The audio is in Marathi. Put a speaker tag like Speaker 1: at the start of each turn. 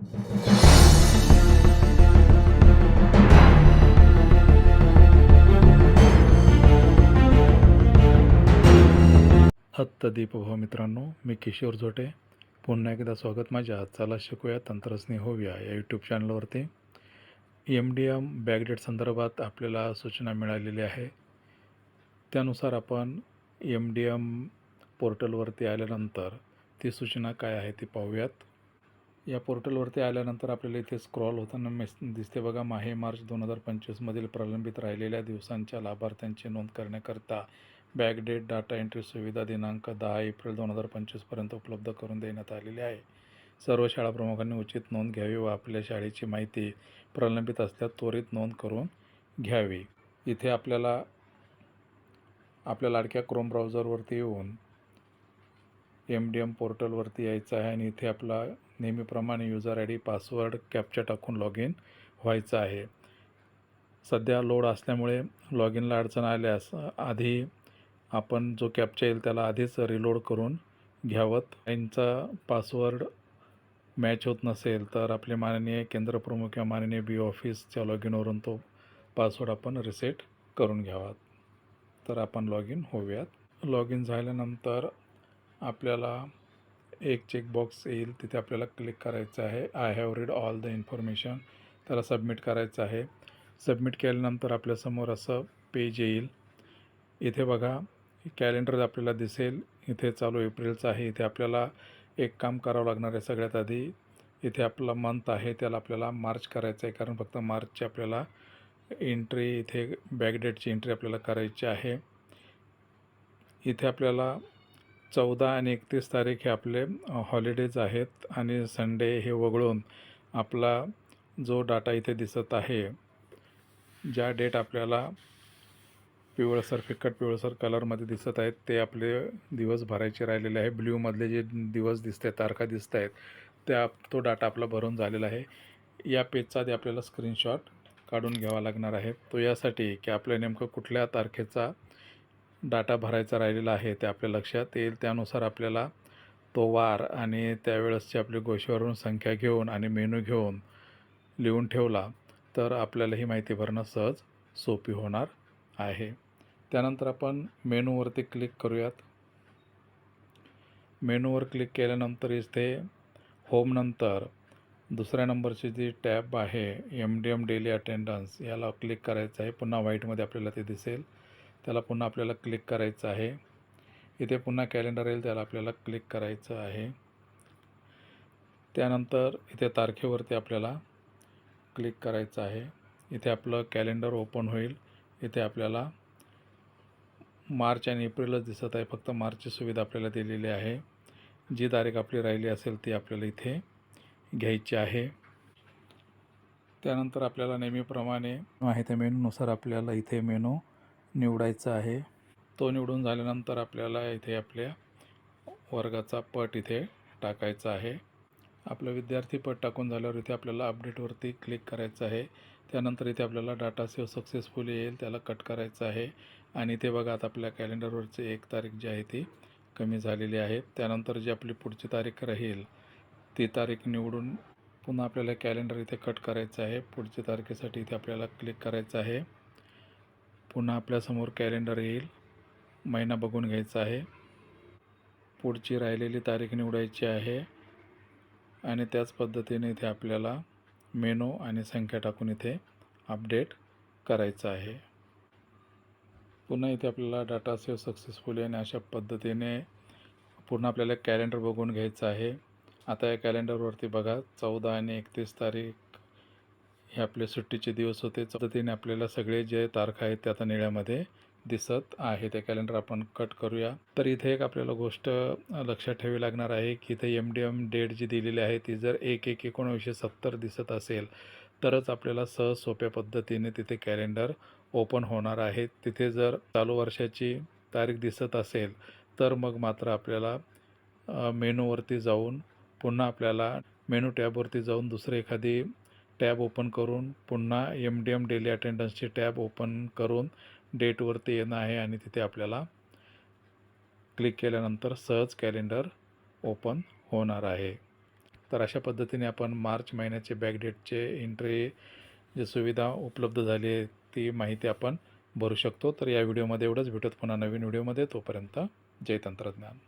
Speaker 1: हत्त दीपभाव मित्रांनो मी किशोर जोटे पुन्हा एकदा स्वागत माझ्या चला शिकूया तंत्रस्नेह होऊया या यूट्यूब चॅनलवरती एम डी एम बॅकडेट संदर्भात आपल्याला सूचना मिळालेली आहे. त्यानुसार आपण एम डी एम पोर्टलवरती आल्यानंतर ती सूचना काय आहे ती पाहूयात. या पोर्टलवरती आल्यानंतर आपल्याला इथे स्क्रॉल होताना मेस दिसते बघा माहे मार्च दोन हजार पंचवीसमधील प्रलंबित राहिलेल्या दिवसांच्या लाभार्थ्यांची नोंद करण्याकरता बॅकडेट डाटा एंट्री सुविधा दिनांक दहा एप्रिल दोन हजार पंचवीसपर्यंत उपलब्ध करून देण्यात आलेली आहे. सर्व शाळा प्रमुखांनी उचित नोंद घ्यावी व आपल्या शाळेची माहिती प्रलंबित असल्यास त्वरित नोंद करून घ्यावी. इथे आपल्याला आपल्या लाडक्या क्रोम ब्राउझरवरती येऊन एम डी एम पोर्टलवरती यायचं आहे आणि इथे आपला नेहमीप्रमाणे user I D password captcha टाकून लॉग इन व्हायचं आहे. सध्या लोड असल्यामुळे लॉग इनला अडचण आल्यास आधी आपण जो कॅप्चा येईल त्याला आधीच रिलोड करून घ्यावं त्यांचा पासवर्ड मॅच होत नसेल तर आपले माननीय केंद्रप्रमुख किंवा माननीय बी ऑफिसच्या लॉग इनवरून तो पासवर्ड आपण रिसेट करून घ्यावा. तर आपण लॉग इन होऊयात. लॉग इन झाल्यानंतर आपल्याला एक चेकबॉक्स येईल तिथे आपल्याला क्लिक करायचं आहे. I have read all the information त्याला सबमिट करायचं आहे. सबमिट केल्यानंतर आपल्यासमोर असं पेज येईल. इथे बघा कॅलेंडर आपल्याला दिसेल. इथे चालू एप्रिलचं आहे. इथे आपल्याला एक काम करावं लागणार आहे सगळ्यात आधी. इथे आपला मंथ आहे त्याला आपल्याला मार्च करायचं आहे. कारण फक्त मार्चची आपल्याला एंट्री इथे बॅकडेटची एंट्री आपल्याला करायची आहे. इथे आपल्याला चौदा आणि एकतीस तारीख हे आपले हॉलिडेज आहेत आणि संडे हे वगळून आपला जो डाटा इथे दिसत आहे ज्या डेट आपल्याला पिवळसर फिकट पिवळसर कलरमध्ये दिसत आहेत ते आपले दिवस भरायचे राहिलेले आहे. ब्ल्यूमधले जे दिवस दिसत आहेत तारखा दिसत आहेत त्या तो डाटा आपला भरून झालेला आहे. या पेजचा आधी आपल्याला स्क्रीनशॉट काढून घ्यावा लागणार आहे. तो यासाठी की आपल्या नेमकं कुठल्या तारखेचा डाटा भरायचा राहिलेला आहे ते आपल्या लक्षात येईल. त्यानुसार आपल्याला तो वार आणि त्यावेळेसची आपली गोष्टीवरून संख्या घेऊन आणि मेनू घेऊन लिहून ठेवला तर आपल्याला ही माहिती भरणं सहज सोपी होणार आहे. त्यानंतर आपण मेनूवरती क्लिक करूयात. मेनूवर क्लिक केल्यानंतर इथे होमनंतर दुसऱ्या नंबरची जी टॅब आहे M D M daily attendance याला क्लिक करायचं आहे. पुन्हा व्हाईटमध्ये आपल्याला ते दिसेल. त्याला पुन्हा आपल्याला क्लिक करायचं आहे. इथे पुन्हा कॅलेंडर येईल त्याला आपल्याला क्लिक करायचं आहे. त्यानंतर इथे तारखेवरती आपल्याला क्लिक करायचं आहे. इथे आपलं कॅलेंडर ओपन होईल. इथे आपल्याला मार्च आणि एप्रिलच दिसत आहे. फक्त मार्चची सुविधा आपल्याला दिलेली आहे. जी तारीख आपली राहिली असेल ती आपल्याला इथे घ्यायची आहे. त्यानंतर आपल्याला नेहमीप्रमाणे माहिती मेनूनुसार आपल्याला इथे मेनू निवडायचा आहे. तो निवडून झाल्यानंतर आपल्याला इथे आपल्या वर्गाचा पट इथे टाकायचा आहे. आपलं विद्यार्थी पट टाकून झाल्यावर इथे आपल्याला अपडेटवरती क्लिक करायचं आहे. त्यानंतर इथे आपल्याला डाटा सेव सक्सेसफुली येईल त्याला कट करायचं आहे. आणि इथे बघा आता आपल्या कॅलेंडरवरची एक तारीख जी आहे ती कमी झालेली आहे. त्यानंतर जी आपली पुढची तारीख राहील ती तारीख निवडून पुन्हा आपल्याला कॅलेंडर इथे कट करायचं आहे. पुढच्या तारखेसाठी इथे आपल्याला क्लिक करायचं आहे. पुन्हा आपल्यासमोर कॅलेंडर येईल. महिना बघून घ्यायचा आहे. पुढची राहिलेली तारीख निवडायची आहे. आणि त्याच पद्धतीने इथे आपल्याला मेनू आणि संख्या टाकून इथे अपडेट करायचं आहे. पुन्हा इथे आपल्याला डाटा सेव सक्सेसफुली आणि अशा पद्धतीने पुन्हा आपल्याला कॅलेंडर बघून घ्यायचं आहे. आता या कॅलेंडरवरती बघा चौदा आणि एकतीस तारीख हे आपले सुट्टीचे दिवस होते. पद्धतीने आपल्याला सगळे जे तारखा आहेत ते आता निळ्यामध्ये दिसत आहे ते कॅलेंडर आपण कट करूया. तर इथे एक आपल्याला गोष्ट लक्षात ठेवी लागणार आहे की इथे एम डी एम डेट जी दिलेली आहे ती जर एक एक एकोणवीसशे सत्तर दिसत असेल तरच आपल्याला सहज सोप्या पद्धतीने तिथे कॅलेंडर ओपन होणार आहे. तिथे जर चालू वर्षाची तारीख दिसत असेल तर मग मात्र आपल्याला मेनूवरती जाऊन पुन्हा आपल्याला मेनू टॅबवरती जाऊन दुसरी एखादी टॅब ओपन करून पुन्हा एम डी एम डेली अटेंडन्सची टॅब ओपन करून डेटवरती येणं आहे आणि तिथे आपल्याला क्लिक केल्यानंतर सहज कॅलेंडर ओपन होणार आहे. तर अशा पद्धतीने आपण मार्च महिन्याचे बॅकडेटचे एंट्री जी सुविधा उपलब्ध झाली आहे ती माहिती आपण भरू शकतो. तर या व्हिडिओमध्ये एवढंच. भेटत पुन्हा नवीन व्हिडिओमध्ये. तोपर्यंत जय तंत्रज्ञान.